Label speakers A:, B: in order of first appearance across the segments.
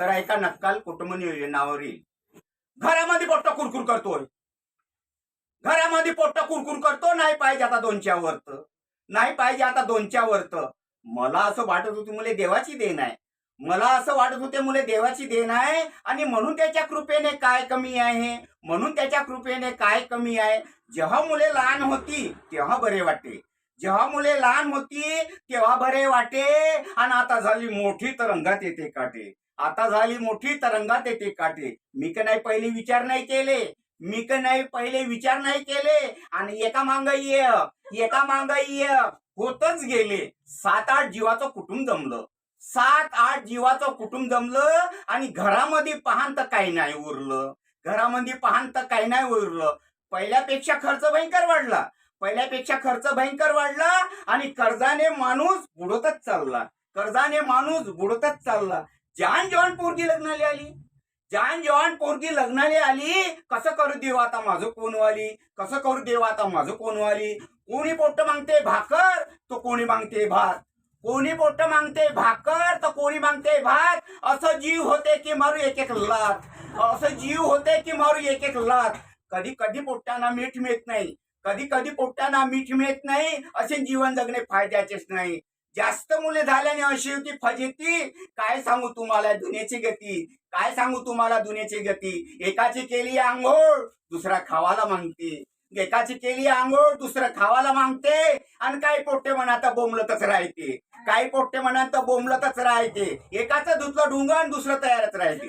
A: तर ऐका नक्काल कुटुंब नियोजनावरील घरामध्ये पोट्ट कुरकुर करतोय. घरामध्ये पोट्ट कुरकुर करतो नाही पाहिजे आता दोनच्या वर्त. नाही पाहिजे आता दोनच्या वर्त. मला असं वाटत होती मुले देवाची देण आहे. मला असं वाटत होते मुले देवाची देण आहे. आणि म्हणून त्याच्या कृपेने काय कमी आहे? म्हणून त्याच्या कृपेने काय कमी आहे? जेव्हा मुले लहान होती तेव्हा बरे वाटे. जेव्हा मुले लहान होती तेव्हा बरे वाटे. आणि आता झाली मोठी तर रंगात येते काटे. आता झाली मोठी तरंगात येते काटे. मी का नाही पहिले विचार नाही केले? मी का नाही पहिले विचार नाही केले? आणि एका मांग ये एका मागाई ये. होतच गेले. सात आठ जीवाचं कुटुंब जमलं. सात आठ जीवाचं कुटुंब जमलं आणि घरामध्ये पाहान तर काही नाही उरलं. घरामध्ये पाहान तर काही नाही उरलं. पहिल्यापेक्षा खर्च भयंकर वाढला. पहिल्यापेक्षा खर्च भयंकर वाढला आणि कर्जाने माणूस बुडतच चालला. कर्जाने माणूस बुडतच चालला. जान जेवण पोरगी लग्नाला आली. जान जेवण पोरगी लग्नाला आली कसं करू देव आता माझं कोण वाली? कसं करू देव आता माझं कोण वाली? कोणी पोट्ट मागते भाकर तो कोणी मागते भात. कोणी पोट्ट मागते भाकर तर कोणी मागते भात. असं जीव होते की मारू एक एक लात. असं जीव होते की मारू एक एक लात. कधी कधी पोट्टांना मीठ मिळत नाही. कधी कधी पोट्टांना मीठ मिळत नाही. असे जीवन जगणे फायद्याचेच नाही. जास्त मुले झाल्याने अशी होती फजिती. काय सांगू तुम्हाला दुनियाची गती? काय सांगू तुम्हाला दुनियाची गती? एकाची केली आंघोळ दुसरा खावाला मागते. एकाची केली आंघोळ दुसरं खावाला मागते. आणि काही पोट्टे म्हणा बोंबलतच राहते. काही पोट्टे म्हणा बोंबलतच राहते. एकाचं धुतलं ढुंगण दुसरं तयारच राहते.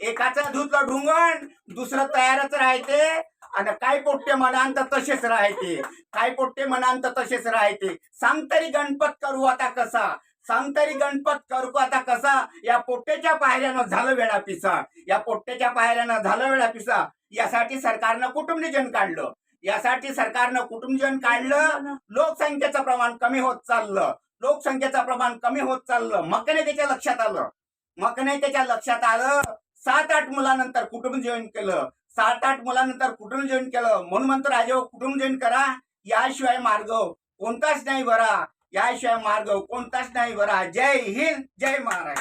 A: एकाचं धुतलं ढुंगण दुसरं तयारच राहते. आणि काय पोट्टे म्हणान तर तसेच राहते. काय पोट्टे म्हणान तर तसेच राहते. सांग तरी गणपत करू आता कसा? सांग तरी गणपत करू आता कसा? या पोट्ट्याच्या पायऱ्यानं झालं वेळा पिसा. या पोट्ट्याच्या पायऱ्यानं झालं वेळा पिसा. यासाठी सरकारनं कुटुंबनियोजन काढलं. यासाठी सरकारनं कुटुंब काढलं. लोकसंख्येचं प्रमाण कमी होत चाललं. लोकसंख्येचं प्रमाण कमी होत चाललं. मग नाही त्याच्या लक्षात आलं. मग नाही त्याच्या लक्षात आलं. सात आठ मुलानंतर कुटुंब जॉईन केलं? सात आठ मुलानंतर कुटुंब जॉईन केलं? म्हणून म्हणतो राजे कुटुंब जॉईन करा? याशिवाय मार्ग कोणताच नाही बरा. याशिवाय मार्ग कोणताच नाही बरा. जय हिंद जय महाराज